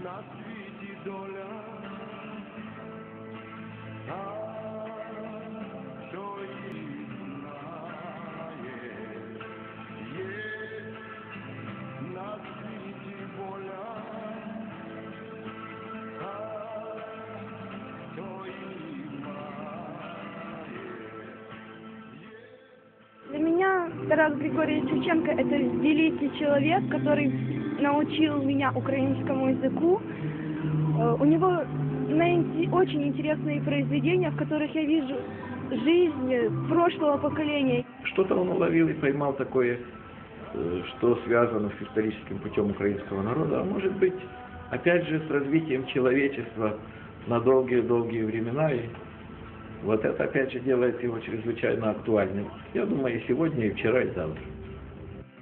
на світі доля, а що і знає, є на світі воля, а що і має. Для меня Тарас Григорьевич Шевченко – это великий человек, который научил меня украинскому языку. Э, У него очень интересные произведения, в которых я вижу жизнь прошлого поколения. Что-то он уловил и поймал такое, э, что связано с историческим путем украинского народа, а может быть, опять же, с развитием человечества на долгие-долгие времена. И вот это, опять же, делает его чрезвычайно актуальным. Я думаю, и сегодня, и вчера, и завтра.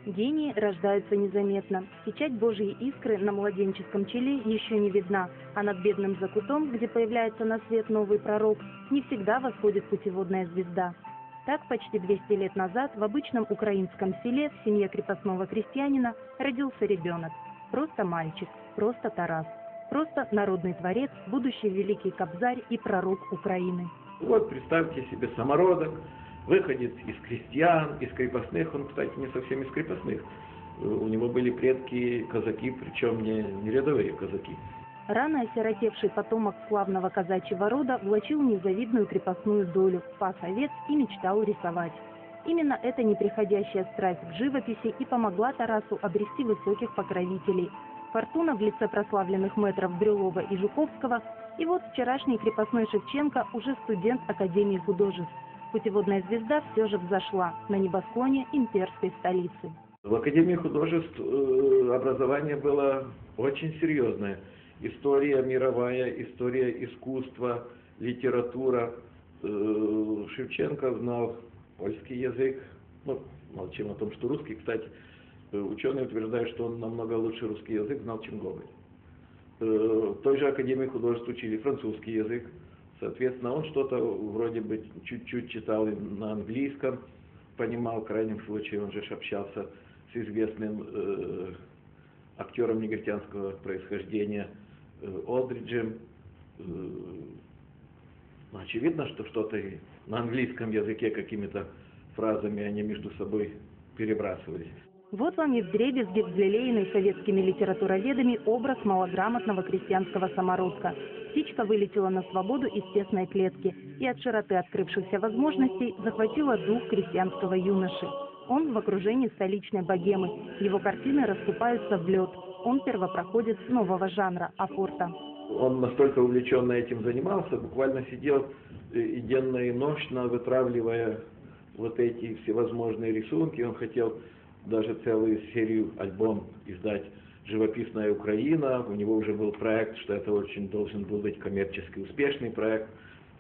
Гении рождаются незаметно. Печать Божьей искры на младенческом челе еще не видна, а над бедным закутом, где появляется на свет новый пророк, не всегда восходит путеводная звезда. Так, почти 200 лет назад в обычном украинском селе в семье крепостного крестьянина родился ребенок. Просто мальчик, просто Тарас, просто народный творец, будущий великий кобзарь и пророк Украины. Вот представьте себе самородок, выходит из крестьян, из крепостных, он, кстати, не совсем из крепостных. У него были предки казаки, причем не, не рядовые казаки. Рано осиротевший потомок славного казачьего рода влачил незавидную крепостную долю, пас овец и мечтал рисовать. Именно эта неприходящая страсть к живописи и помогла Тарасу обрести высоких покровителей. Фортуна в лице прославленных мэтров Брюлова и Жуковского, и вот вчерашний крепостной Шевченко уже студент Академии художеств. Путеводная звезда все же взошла на небосклоне имперской столицы. В Академии художеств э, образование было очень серьезное. История мировая, история искусства, литература. Э, Шевченко знал польский язык. Ну, молчим о том, что русский, кстати. Э, Ученые утверждают, что он намного лучше русский язык знал, чем Гоголь. В той же Академии художеств учили французский язык. Соответственно, он что-то вроде бы чуть-чуть читал на английском, понимал, в крайнем случае он же общался с известным э, актером негритянского происхождения э, Олдриджем. Э, ну, очевидно, что что-то на английском языке какими-то фразами они между собой перебрасывались. Вот вам и вдребезги взлелеянный советскими литературоведами образ малограмотного крестьянского самородка. Птичка вылетела на свободу из тесной клетки и от широты открывшихся возможностей захватила дух крестьянского юноши. Он в окружении столичной богемы. Его картины расступаются в лед. Он первопроходец нового жанра – апорта. Он настолько увлеченно этим занимался, буквально сидел э, и денно и ночно, вытравливая вот эти всевозможные рисунки. Он хотел даже целую серию альбом издать «Живописная Украина». У него уже был проект, что это очень должен был быть коммерчески успешный проект.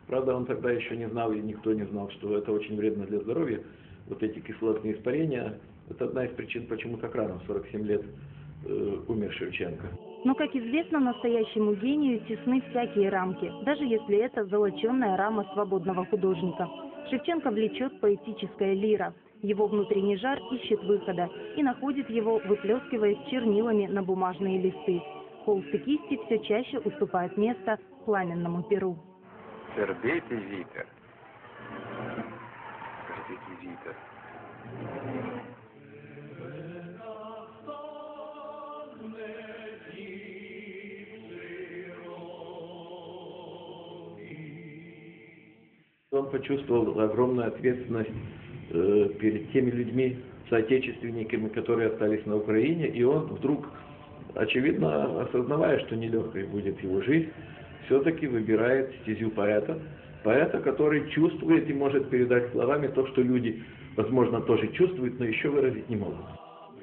Правда, он тогда еще не знал, и никто не знал, что это очень вредно для здоровья. Вот эти кислотные испарения, это одна из причин, почему так рано, в 47 лет, э, умер Шевченко. Но, как известно, настоящему гению тесны всякие рамки, даже если это золоченная рама свободного художника. Шевченко влечет поэтическая лира. Его внутренний жар ищет выхода и находит его, выплескиваясь чернилами на бумажные листы. Холст и кисти все чаще уступают место пламенному перу. Сердитий вітер. Сердитий вітер. Он почувствовал огромную ответственность э, перед теми людьми, соотечественниками, которые остались на Украине, и он вдруг, очевидно, осознавая, что нелегкой будет его жизнь, все-таки выбирает стезю поэта, поэта, который чувствует и может передать словами то, что люди, возможно, тоже чувствуют, но еще выразить не могут.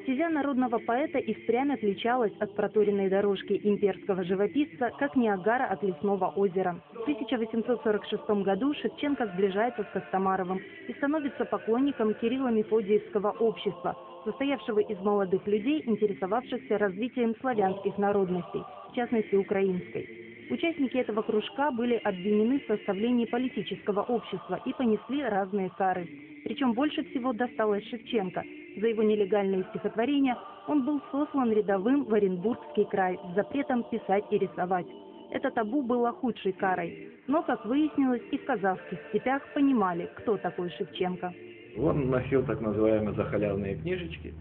Стезя народного поэта и впрямь отличалась от проторенной дорожки имперского живописца, как Ниагара от лесного озера. В 1846 году Шевченко сближается с Костомаровым и становится поклонником Кирилла Мефодиевского общества, состоявшего из молодых людей, интересовавшихся развитием славянских народностей, в частности украинской. Участники этого кружка были обвинены в составлении политического общества и понесли разные кары. Причем больше всего досталось Шевченко. За его нелегальные стихотворения он был сослан рядовым в Оренбургский край с запретом писать и рисовать. Это табу было худшей карой. Но, как выяснилось, и в казахских степях понимали, кто такой Шевченко. Он носил так называемые захалявные книжечки,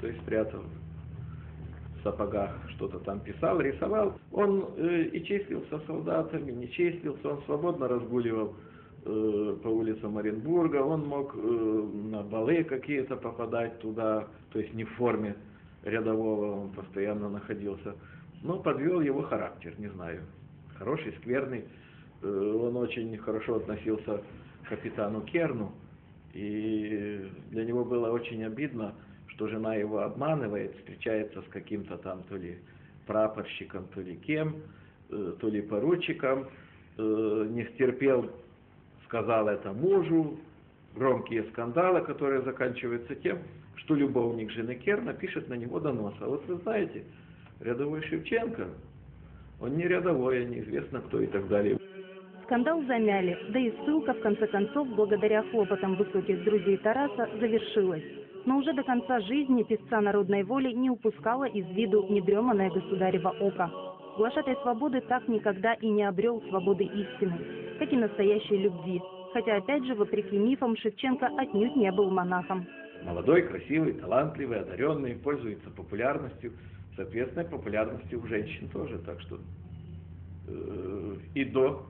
то есть прятал в сапогах, что-то там писал, рисовал. Он э, и числился солдатами, не числился, он свободно разгуливал по улицам Оренбурга, он мог э, на балы какие-то попадать туда, то есть не в форме рядового, он постоянно находился. Но подвел его характер, не знаю, хороший, скверный. Э, он очень хорошо относился к капитану Керну, и для него было очень обидно, что жена его обманывает, встречается с каким-то там то ли прапорщиком, то ли кем, э, то ли поручиком, э, не стерпел, сказал это мужу, громкие скандалы, которые заканчиваются тем, что любовник жены Керна пишет на него донос. А вот вы знаете, рядовой Шевченко, он не рядовой, а неизвестно кто и так далее. Скандал замяли, да и ссылка, в конце концов, благодаря хлопотам высоких друзей Тараса, завершилась. Но уже до конца жизни писца народной воли не упускала из виду недреманное государево око. Глашатай свободы так никогда и не обрел свободы истины, как и настоящей любви. Хотя, опять же, вопреки мифам, Шевченко отнюдь не был монахом. Молодой, красивый, талантливый, одаренный, пользуется популярностью, соответственно, популярностью у женщин тоже. Так что э, и до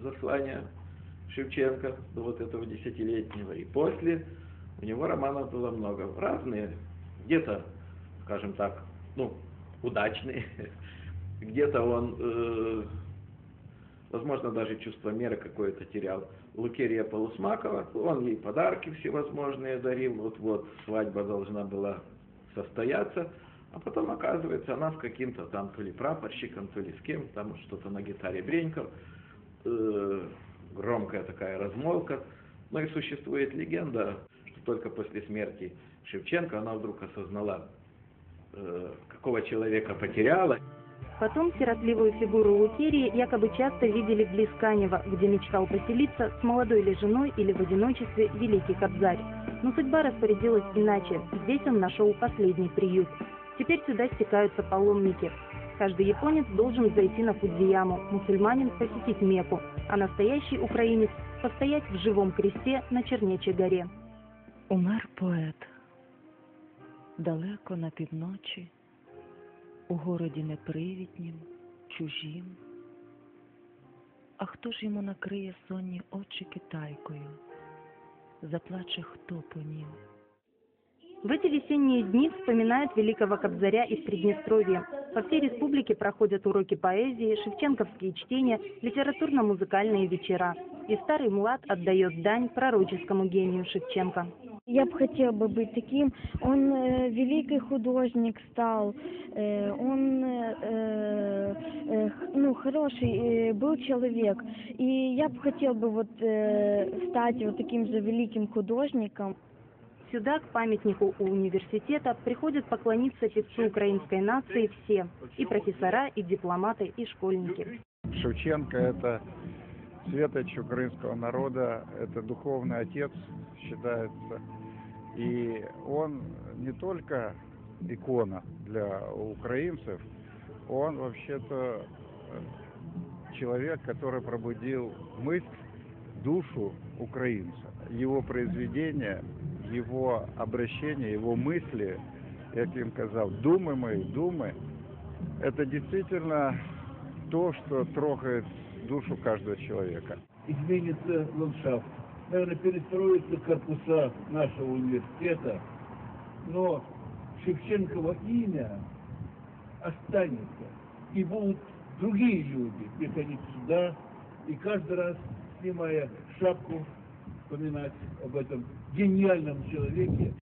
заслания Шевченко, до вот этого десятилетнего, и после у него романов было много. Разные, где-то, скажем так, ну, удачные, где-то он, э, возможно, даже чувство меры какое-то терял. Лукерия Полусмакова, он ей подарки всевозможные дарил, вот-вот свадьба должна была состояться, а потом, оказывается, она с каким-то там то ли прапорщиком, то ли с кем, там что-то на гитаре бренькал, э, громкая такая размолвка. Но и существует легенда, что только после смерти Шевченко она вдруг осознала, э, какого человека потеряла. Потом сиротливую фигуру Лукерии якобы часто видели близ Канева, где мечтал поселиться с молодой ли женой или в одиночестве великий Кобзарь. Но судьба распорядилась иначе. Здесь он нашел последний приют. Теперь сюда стекаются паломники. Каждый японец должен зайти на Фудзияму, мусульманин посетить Мекку, а настоящий украинец постоять в живом кресте на Чернечей горе. Умер поет далеко на півночі, у городі непривітнім, чужім. А хто ж йому накриє сонні очі китайкою? Заплаче хто по нім? В эти весенние дни вспоминают великого Кобзаря из Приднестровья. По всей республике проходят уроки поэзии, шевченковские чтения, литературно-музыкальные вечера. И старый млад отдает дань пророческому гению Шевченко. Я бы хотела бы быть таким. Он э, великий художник стал. э, он э, э, х- ну, хороший э, был человек. И я бы хотела бы вот э, стать вот таким же великим художником. Сюда, к памятнику у университета, приходят поклониться певцу украинской нации все. И профессора, и дипломаты, и школьники. Шевченко – это светоч украинского народа, это духовный отец, считается. И он не только икона для украинцев, он вообще-то э, человек, который пробудил мысль, душу украинца. Его произведения, его обращения, его мысли, як він казав, думи мої, думи, это действительно то, что трогает душу каждого человека. изменится ландшафт. Наверное, перестроятся корпуса нашего университета, но Шевченково имя останется. И будут другие люди приходить сюда и каждый раз, снимая шапку, вспоминать об этом гениальном человеке,